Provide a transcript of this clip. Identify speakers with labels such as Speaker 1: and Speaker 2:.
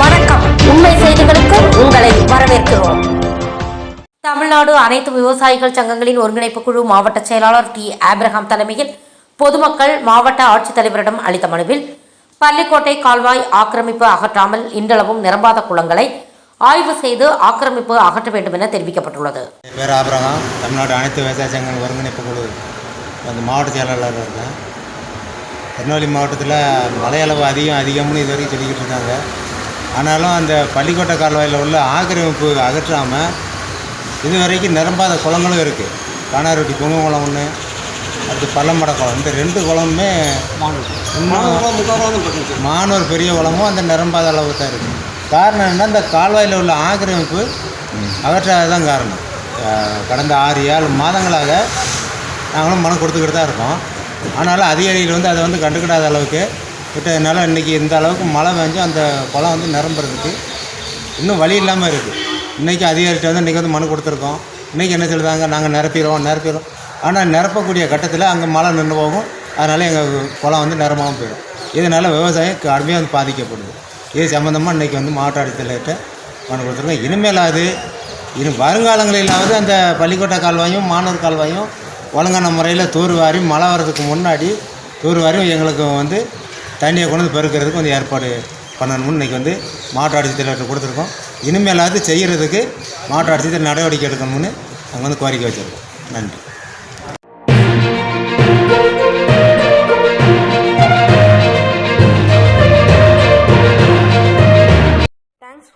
Speaker 1: வணக்கம். உண்மை செய்திகளுக்கு உங்களை வரவேற்கிறோம். தமிழ்நாடு அனைத்து விவசாயிகள் சங்கங்களின் ஒருங்கிணைப்பு குழு மாவட்ட செயலாளர் டி. ஆப்ரஹாம் தலைமையில் பொதுமக்கள் மாவட்ட ஆட்சித்தலைவரிடம் அளித்த மனுவில் பள்ளிக்கோட்டை கால்வாய் ஆக்கிரமிப்பு அகற்றாமல் இன்றளவும் நிரம்பாத குளங்களை ஆய்வு செய்து ஆக்கிரமிப்பு அகற்ற வேண்டும் என தெரிவிக்கப்பட்டுள்ளது.
Speaker 2: பேர் ஆப்ரஹாம் தமிழ்நாடு அனைத்து விவசாய சங்கங்கள் ஒருங்கிணைப்பு குழு மாவட்ட செயலாளர் இருக்கேன். திருநெல்வேலி மாவட்டத்தில் மழையளவு அதிகம் அதிகம்னு இது வரைக்கும் சொல்லிக்கிட்டு இருக்காங்க. ஆனாலும் அந்த பள்ளிக்கோட்டை கால்வாயில் உள்ள ஆக்கிரமிப்பு அகற்றாமல் இது வரைக்கும் நிரம்பாத குளங்களும் இருக்குது காணாரொட்டி பொங்கு குளம் ஒன்று அடுத்து பல்லமட குளம் இந்த ரெண்டு குளமுமே மானூர் பெரிய குளமும் அந்த நிரம்பாத அளவு தான் இருக்குது காரணம் என்ன இந்த கால்வாயில் உள்ள ஆக்கிரமிப்பு அகற்றாததான் காரணம். கடந்த ஆறு ஏழு மாதங்களாக நாங்களும் மனம் கொடுத்துக்கிட்டு தான் இருக்கோம். ஆனாலும் அதிகாரிகள் வந்து அதை வந்து கண்டுக்கிடாத அளவுக்கு. விட்டதுனால இன்றைக்கி இந்த அளவுக்கு மழை பெஞ்சு அந்த குளம் வந்து நிரம்புறதுக்கு இன்னும் வழி இல்லாமல் இருக்குது இன்றைக்கி அதிகாரிகிட்ட வந்து இன்றைக்கி வந்து மனு கொடுத்துருக்கோம். இன்றைக்கி என்ன சொல்லுவாங்க? நாங்கள் நிரப்பிடுவோம் நிரப்பிடுவோம். ஆனால் நிரப்பக்கூடிய கட்டத்தில் அங்கே மழை நின்று போகும். அதனால் எங்கள் குளம் வந்து நிரம்பாமல் போயிடும். இதனால் விவசாயம் கடுமையாக வந்து பாதிக்கப்படுது. இது சம்மந்தமாக இன்றைக்கி வந்து மாவட்ட ஆட்சித்தலைவர்கிட்ட மனு கொடுத்துருக்கோம். இனிமேலாவது இனி வருங்காலங்களிலாவது அந்த பள்ளிக்கோட்டை கால்வாயும் மானூர் கால்வாயும் ஒழுங்கான முறையில் தூர்வாரி மழை வர்றதுக்கு முன்னாடி தூர்வாரி எங்களுக்கு வந்து தண்ணியை கொண்டு வந்து பெருக்கிறதுக்கு வந்து ஏற்பாடு பண்ணணும்னு இன்றைக்கி வந்து மாவட்ட ஆட்சித்தலைவர்கிட்ட கொடுத்துருக்கோம். இனிமேலாவது செய்கிறதுக்கு மாவட்ட ஆட்சித்தலைவர் நடவடிக்கை எடுக்கணும்னு நாங்கள் வந்து கோரிக்கை வச்சுருக்கோம். நன்றி.